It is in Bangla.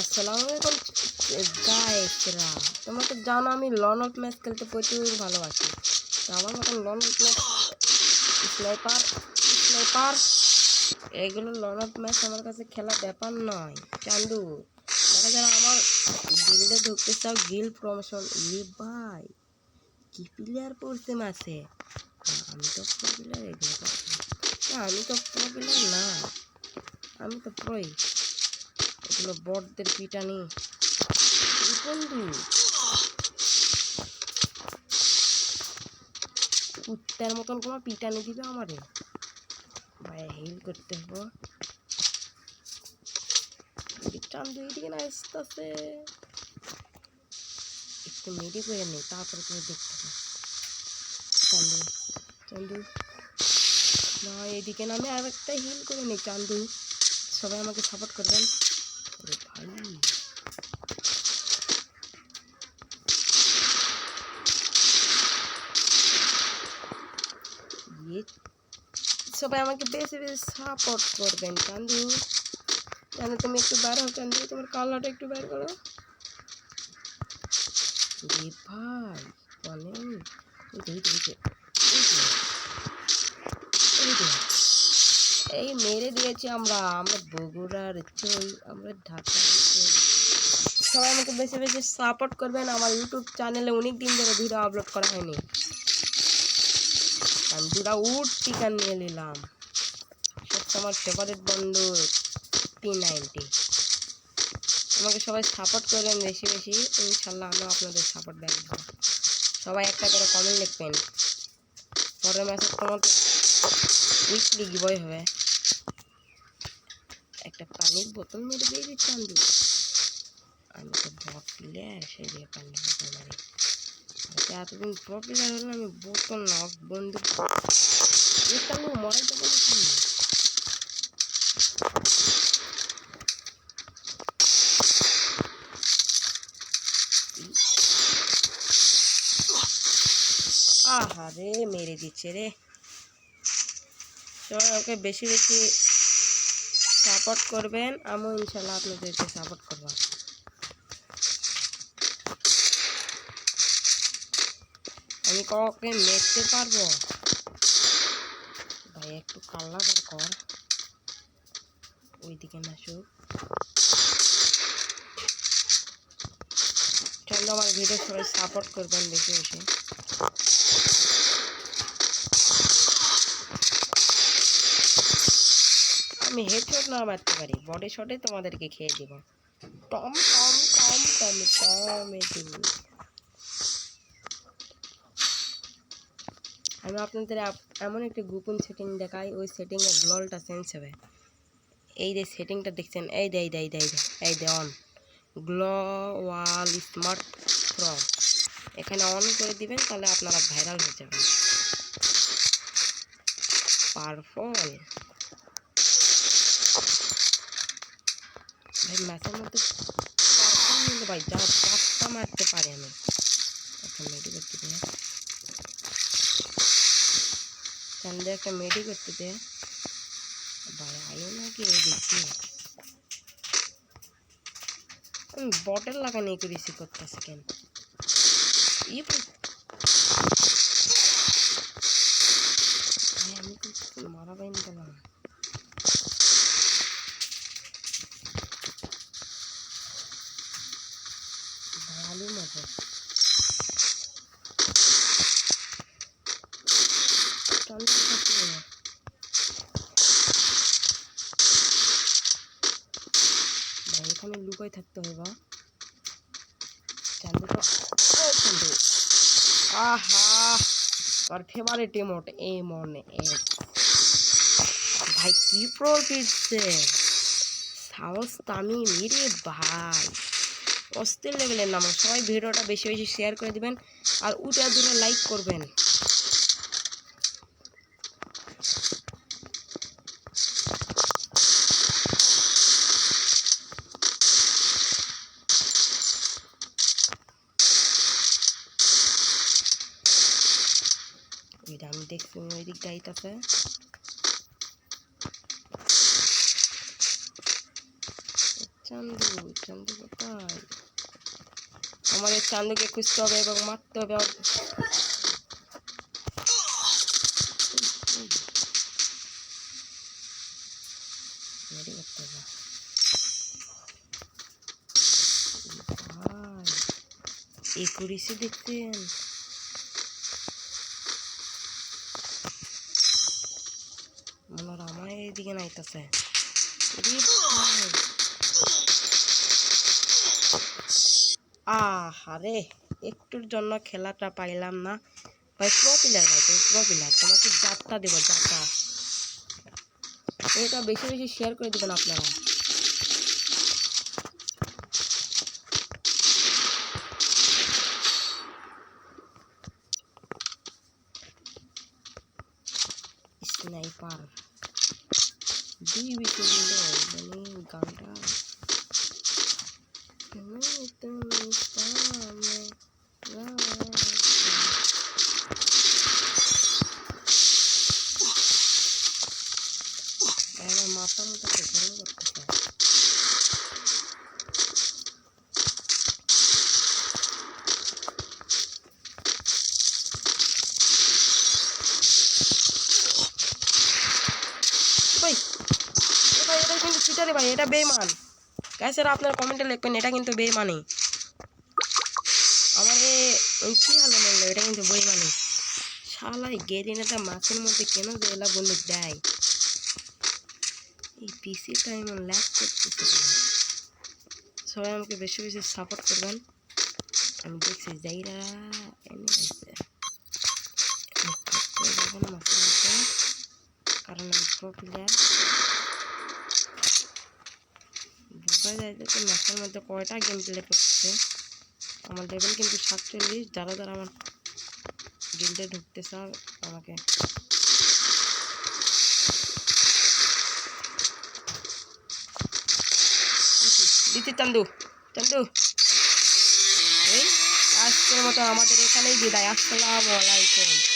আসসালামু আলাইকুম। গাইসরা তোমরা তো জানো আমি লন অফ ম্যাচ খেলতে প্রচুর ভালোবাসি। আমার মতন loan of match sniper sniper এগুলো লন অফ ম্যাচ আমার কাছে খেলা ব্যাপার নয়। চান্দু, দেখা যারা আমার গিল্ডে ঢুকতে চাও গিল প্রমোশন ই ভাই, কি প্লেয়ার পড়ছে মাসে? আমি তো প্রো প্লেয়ার এগুলো আমি তো প্রো প্লেয়ার না। আমি তো প্রোই বড়দের পিটানি। এই বন্ধু। কুত্তার মতন কোনো পিটানি দিবে আমারে? ভাই হিল করতে হব চান্দু এইদিকে না আসতেছে। একটু মেডি করে নেই তারপরে তুমি দেখতে হবে চান্দু চান্দু। না, এদিকে নামে আর একটা হিল করে নেই চান্দু। সবাই আমাকে সাপোর্ট করবেন। সবাই আমাকে বেশি বেশি সাপোর্ট করবেন চান্দু চান্দু তুমি একটু বার হও চান্দু তোমার কালারটা একটু বের করো। ভাই মানে ওই যে, ওই যে, ওই যে, ওই যে, ওই যে। এই দিয়েছি আমরা আমরা বগুড়ার চই আমরা ঢাকার সবাই আমাকে বেশি বেশি সাপোর্ট করবেন আমার ইউটিউব চ্যানেলে অনেক দিন ধরে ভিডিও আপলোড করা হয়নি। আমি দুটা উড টিকান নিয়ে নিলাম। সবচেয়ে আমার ফেভারিট বন্ধু পি নাইনটি আমাকে সবাই সাপোর্ট করবেন বেশি বেশি, ইনশাল্লাহ আমিও আপনাদের সাপোর্ট দেবো। সবাই একটা করে কমেন্ট লিখবেন। পরের ম্যাচে তোমার উইকলি গিবই হবে। একটা পানির বোতল মেরে দিয়ে দিচ্ছি আমি আমি তো বট প্লেয়ার সেই দিয়ে পানির বোতল মারি। আচ্ছা এতদিন প্রো প্লেয়ার হলে আমি বোতল না বন্ধু এটা আমি মরাই দেবো নাকি? আহা রে মেরে দিচ্ছে রে। সবাই ওকে বেশি বেশি সাপোর্ট করবেন, আমিও ইনশাল্লাহ আপনাদেরকে সাপোর্ট করব। আমি কাউকে মেরতে পারব? ভাই, একটু কাল্লা বার কর। ওইদিকে নাচুক চলো, আমার ভিডিও সবাই সাপোর্ট করবেন বেশি বেশি। আমি হেডশট না মারতে পারি বডি শটে তোমাদেরকে খেয়ে দিব। টম টম টম টম টমে আমি আপনাদের আপ- এমন একটি গোপন সেটিং দেখাই ওই সেটিংয়ে গ্লোলটা চেঞ্জ হবে। এই যে সেটিংটা দেখছেন এই দে এই দে এই দে, এই দে on glow wall smart pro এখানে অন করে দিবেন তাহলে আপনারা ভাইরাল হয়ে যাবেন। পারফল ভাই ম্যাচের মধ্যে ভাই যা পাত্তা মারতে পারে আমি। একটা মেডি করতে দে। চান্দে একটা মেডি করতে দে। ভাই আয়ো নাকি দেখছি আমি বটেল লাগানি রিসিভ করতেছি কেন? ই ভাই ভাই, আমি তো মারা পাইনি পেলাম ভাই লুকাই থাকতে হবে বা চান্দু তো ও চান্দু আহা আমার ফেভারিট ইমোট এই মনে এক ভাই, কি প্রো ফিরছে সাহস তামি মেরে ভাই। অস্থির লেভেলের নাম সবাই ভিডিওটা বেশি বেশি শেয়ার করে দিবেন, আর উঠে দূরে লাইক করবেন। ওইটা আমি দেখছি ওই দিক যাইতেছে চান্দু চান্দু কোথায়? আমাদের চান্দুকে খুঁজতে হবে এবং মারতে হবে। এই করিসে দেখতেন এইদিকে নাইতেছে। আহারে, একটুর জন্য খেলাটা পাইলাম না। ভাই প্রো প্লেয়ার ভাই, তুমি প্রো তোমাকে যাত্রা দেবো, যাত্রা। এটা বেশি বেশি শেয়ার করে দেবেন আপনারা। Sniper. দুই বিকে দিল মানে গানটা এটা ভাই এটা বেমান গাইসেরা আপনারা কমেন্টে লিখবেন, এটা কিন্তু বেমানি আমার কী হলো বলল এটা কিন্তু বেমানি শালাই গেরিনাটা মাছের মধ্যে কেন এলা বন্দুক দেয়? এই পিসিটা এমন ল্যাক করতেছে কেন? সবাই আমাকে বেশি বেশি সাপোর্ট করবেন। আমি দেখছি যাইরা কারণ আমি প্রো প্লেয়ার বোঝা যায় যে ম্যাচের মধ্যে কয়টা গেম প্লে করছে আমার লেভেল কিন্তু সাতচল্লিশ যারা যারা আমার গিল্ডে ঢুকতে চাও আমাকে। দিচ্ছি চান্দু চান্দু। এই, আজকের মতো আমাদের এখানেই বিদায়। আসসালামু আলাইকুম।